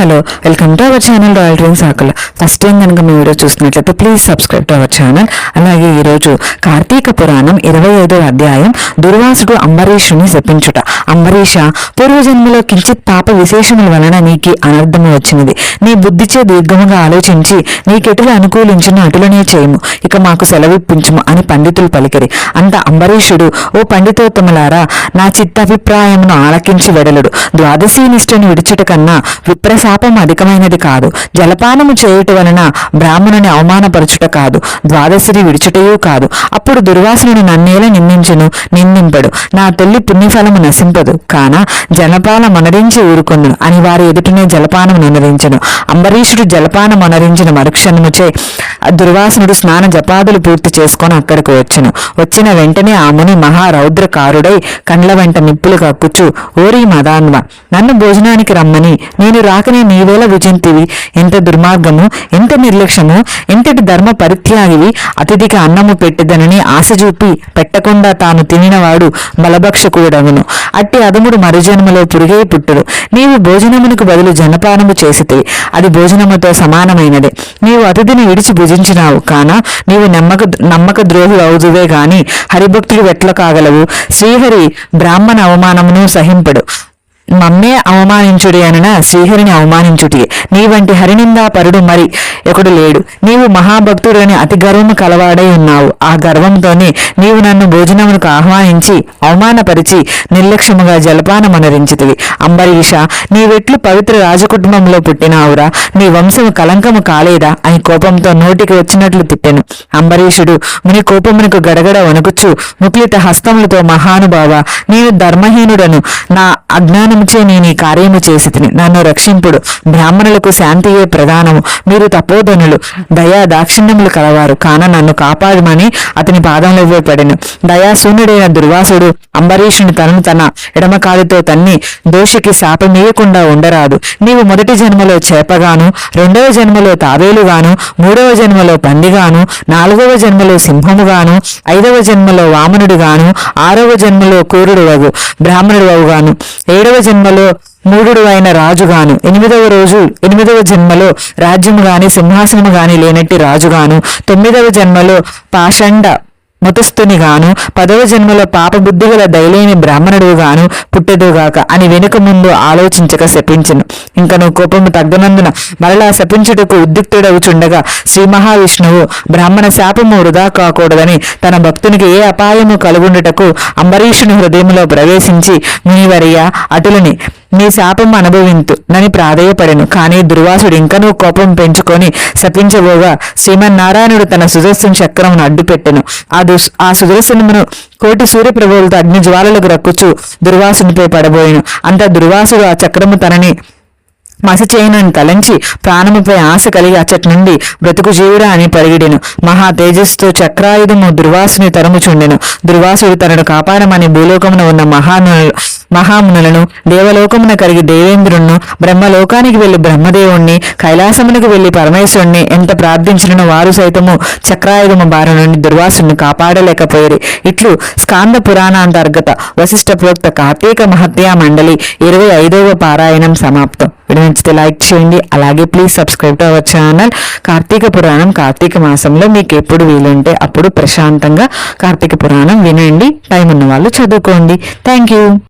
Hello welcome to our channel royal dreams ఆకల్. First time కనుక మీ video చూసినట్లయితే please subscribe to our channel. అలాగే ఈరోజు కార్తీక పురాణం ఇరవై ఐదో అధ్యాయం దుర్వాసుడు అంబరీషుని శపించుట. అంబరీష పూర్వజన్మలో కించిత్ పాప విశేషముల వలన నీకు అనర్థము వచ్చినది. నీ బుద్ధిచే దీర్ఘముగా ఆలోచించి నీకెటులు అనుకూలించిన అటులనే చేయము. ఇక మాకు సెలవిప్పించము అని పండితులు పలికిరి. అంత అంబరీషుడు ఓ పండితోత్తములారా నా చిత్తాభిప్రాయమును ఆలకించి వెడలుడు. ద్వాదశీ నిష్ఠను విడిచుట కన్నా శాపం అధికమైనది కాదు. జలపానము చేయుట వలన బ్రాహ్మణుని అవమానపరచుట కాదు. ద్వాదశిని విడిచుటయూ కాదు. అప్పుడు దుర్వాసుని నన్నేల నిందించును నిందింపడు. నా తల్లి పుణ్యఫలము నశింపదు. కాన జలపానం అనరించి ఊరుకొందును అని వారి ఎదుటనే జలపానం అనరించను అంబరీషుడు జలపానం అనరించిన మరుక్షణముచే దుర్వాసనుడు స్నాన జపాదులు పూర్తి చేసుకొని అక్కడికి వచ్చును. వచ్చిన వెంటనే ఆ ముని మహారౌద్రకారుడై కండ్ల వెంట నిప్పులు కక్కుచు ఓరి మదాన్వ నన్ను భోజనానికి రమ్మని నేను రాకనే నీవేళ విజంతివి. ఎంత దుర్మార్గము ఎంత నిర్లక్ష్యము ఎంతటి ధర్మ పరిత్యాగివి అతిథికి అన్నము పెట్టదనని ఆశ చూపి పెట్టకుండా తాను తినినవాడు బలభక్షకుడవును అట్టి అదముడు మరుజన్మలో పురిగే పుట్టుడు. నీవు భోజనమునకు బదులు జనపానము చేసితివి అది భోజనముతో సమానమైనది. నీవు అతిథిని విడిచి భుజించినావు కాన నీవు నమ్మక నమ్మక ద్రోహి అవుదువే గాని హరిభక్తుడు వెట్ల కాగలవు. శ్రీహరి బ్రాహ్మణ అవమానమును సహింపడు. మమ్మే అవమానించుడి అనన శ్రీహరిని అవమానించుటి. నీ వంటి హరినిందా పరుడు మరి? ఒకడు లేడు. నీవు మహాభక్తుడని అతి గర్వము కలవాడై ఉన్నావు. ఆ గర్వంతోనే నీవు నన్ను భోజనమునకు ఆహ్వానించి అవమానపరిచి నిర్లక్ష్యముగా జలపానమనరించితివి. అంబరీష నీవెట్లు పవిత్ర రాజకుటుంబంలో పుట్టినావురా. నీ వంశము కలంకము కాలేదా? అని కోపంతో నోటికి వచ్చినట్లు తిట్టెను. అంబరీషుడు ముని కోపమునకు గడగడ వణుకుచు ముక్లిత హస్తములతో మహానుభావ నేను ధర్మహీనుడను. నా అజ్ఞానం అజ్ఞానముచే నేను ఈ కార్యము చేసి తిని నన్ను రక్షింపుడు. బ్రాహ్మణులకు శాంతియే ప్రధానము. మీరు తపోధనులు. దయా దాక్షిణ్యములు కలవారు. కాన నన్ను కాపాడమని అతని పాదంలో పడెను. దయాశూన్యుడైన దుర్వాసుడు అంబరీషుని తనను తన ఎడమకాలితో తన్ని దోషికి శాపమీయకుండా ఉండరాదు. నీవు మొదటి జన్మలో చేపగాను రెండవ జన్మలో తాబేలుగాను మూడవ జన్మలో పందిగాను నాలుగవ జన్మలో సింహముగాను ఐదవ జన్మలో వామనుడుగాను ఆరవ జన్మలో కూరుడు వగు బ్రాహ్మణుడు వగుగాను ఏడవ జన్మలో మూడుడు అయిన రాజుగాను ఎనిమిదవ రోజు ఎనిమిదవ జన్మలో రాజ్యము గాని సింహాసనము గాని లేనట్టి రాజుగాను తొమ్మిదవ జన్మలో పాషండ మతస్థుని గాను పదవ జన్మలో పాపబుద్ధి గల దయలేని బ్రాహ్మణుడు గాను పుట్టెదుగాక అని వెనుక ముందు ఆలోచించక శపించను. ఇంకను కోపము తగ్గనందున మరలా శపించుటకు ఉద్యుక్తుడవుచుండగా శ్రీ మహావిష్ణువు బ్రాహ్మణ శాపము వృధా కాకూడదని తన భక్తునికి ఏ అపాయము కలుగుండుటకు అంబరీషుని హృదయంలో ప్రవేశించి మునివర్య అటులని నీ శాపం అనుభవింతు నని ప్రాధేయపడెను. కానీ దుర్వాసుడు ఇంకనూ కోపం పెంచుకొని శపించబోగా శ్రీమన్నారాయణుడు తన సుదర్శన చక్రమును అడ్డుపెట్టెను. ఆ దుస్ ఆ సుదర్శనమును కోటి సూర్యప్రభువులతో అగ్ని జ్వాలలకు రక్కుచు దుర్వాసునిపై పడబోయెను. అంత దుర్వాసుడు ఆ చక్రము తనని మసచేయనని తలంచి ప్రాణముపై ఆశ కలిగి అచ్చటి నుండి బ్రతుకు జీవుడా అని పరిగిడెను. మహా తేజస్సుతో చక్రాయుధము దుర్వాసుని తరుముచుండెను. దుర్వాసుడు తనను కాపాడమని భూలోకమున ఉన్న మహాను మహామునులను దేవలోకమున కలిగి దేవేంద్రుణ్ణు బ్రహ్మలోకానికి వెళ్ళి బ్రహ్మదేవుణ్ణి కైలాసమునకు వెళ్ళి పరమేశ్వరుణ్ణి ఎంత ప్రార్థించినను వారు సైతము చక్రాయుధము బారి నుండి దుర్వాసుని కాపాడలేకపోయేది ఇట్లు స్కాంద పురాణాంతర్గత వశిష్ఠ ప్రోక్త కార్తీక మహత్యా మండలి ఇరవై ఐదవ పారాయణం సమాప్తం. వీడియో నచ్చితే లైక్ చేయండి అలాగే please subscribe to our channel. Karthika Puranam Karthika మాసంలో మీకు ఎప్పుడు వీలుంటే అప్పుడు ప్రశాంతంగా కార్తీక పురాణం వినండి టైం ఉన్న వాళ్ళు చదువుకోండి. Thank you.